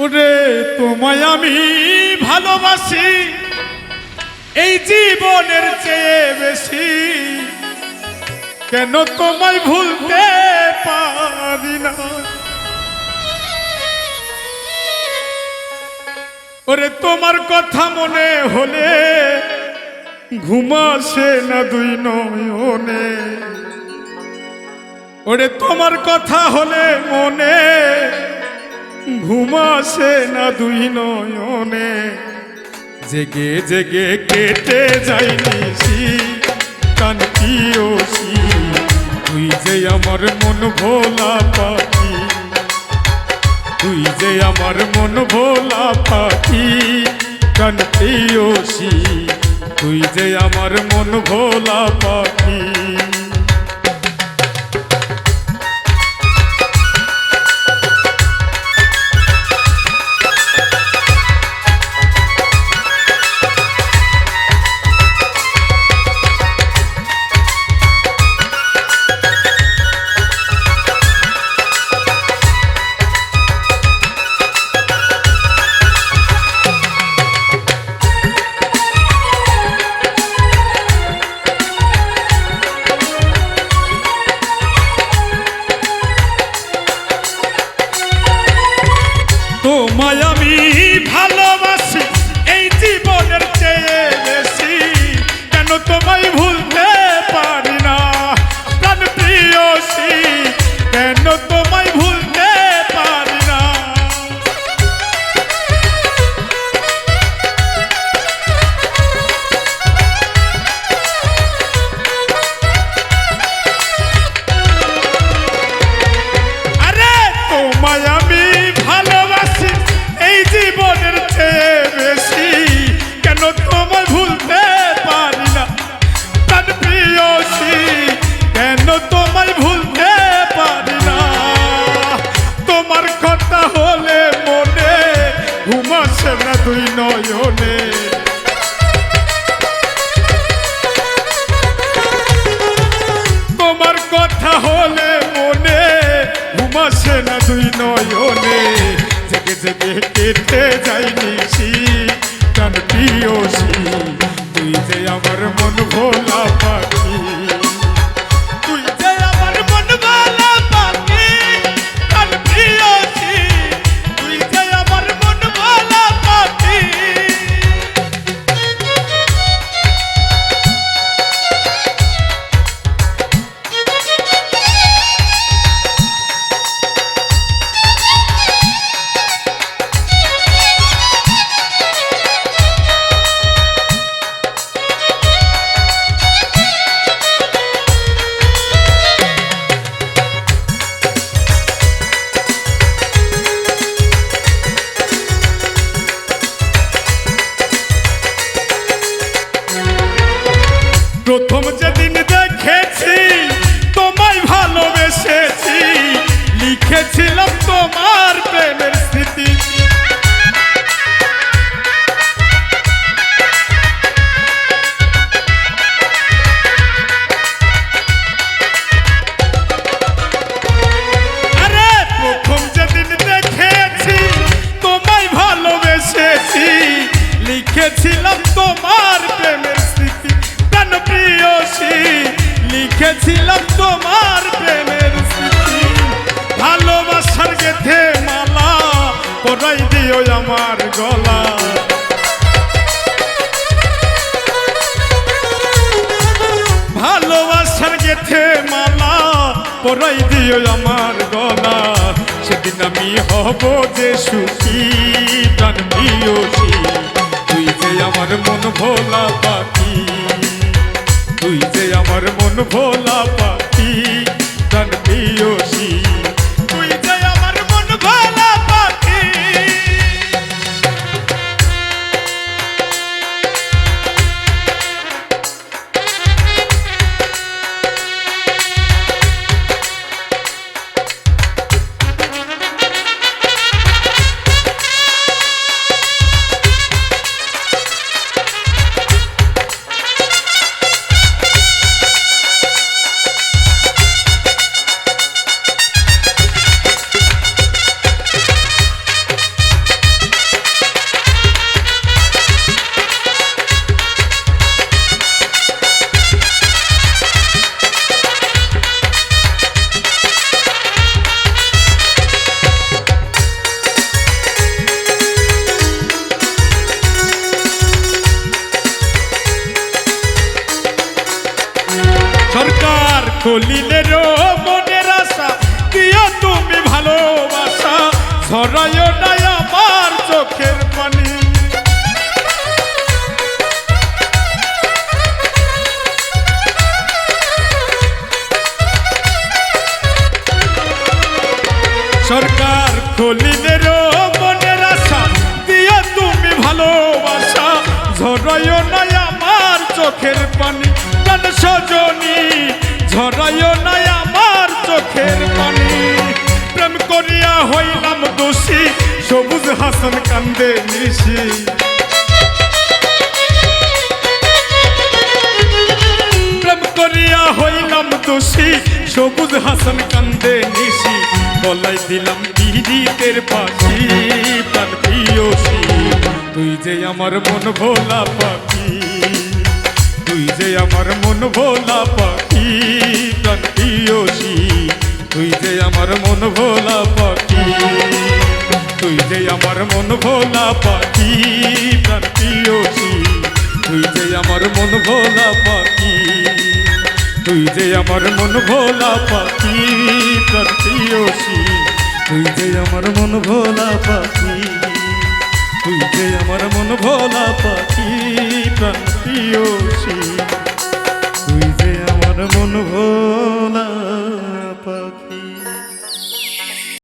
ওরে, তোমায় আমি ভালোবাসি, এই জীবনের চেয়ে বেশি। কেন তোমায় ভুলতে পারি না? ওরে, তোমার কথা মনে হলে ঘুমাসে না দুই নয়নে। ওরে, তোমার কথা হলে মনে ঘুমাসে না দুই নয়নে। জেগে জেগে কেটে যাই নিশি, কান পিওসি তুই যে আমার মন ভোলা পাখি, তুই যে আমার মন ভোলা পাখি, কান পিওসি তুই যে আমার মন ভোলা পাখি। কথা হলে মনে ঘুমাসে না দুই নয়নে। জেগে জেগে কেটে যাই নিশি কান প্রিয়সী। তুই যে আমার মন ভোলা প্রথম যেদিন দেখেছি তোমায় ভালোবেসেছি লিখেছিলাম পরাই দিও আমার গলা সেদিন আমি হব যে সুখী, প্রাণ প্রিয়সী তুই যে আমার মন ভোলা পাখি, তুই যে আমার মন ভোলা পাখি। খলিলের মনের আশা, দিও তুমি ভালোবাসা ঝরায় নাই আমার চোখের পানি। সরকার খলিলের মনের আশা, দিও তুমি ভালোবাসা ঝরায় নাই আমার চোখের পানি। প্রাণ সজনী নাই আমার চোখের পানি। প্রেম করিয়া হইলাম দোষী, সবুজ হাসন কান্দে নিশি। প্রেম করিয়া হইলাম দোষী, সবুজ হাসন কান্দে নিশি। গলায় দিলাম পীড়িতের পাখি প্রাণ প্রিয়সী। তুই যে আমার মন ভোলা পাখি যে আমার মন ভোলা পাখি প্রিয়সী তুই যে আমার মন ভোলা পাখি, তুই যে আমার মন ভোলা পাখি প্রিয়সী তুই যে আমার মন ভোলা পাখি, তুই যে আমার মন ভোলা পাখি প্রিয়সী তুই যে আমার মন ভোলা পাখি, তুই যে আমার মন ভোলা পাখি প্রাণ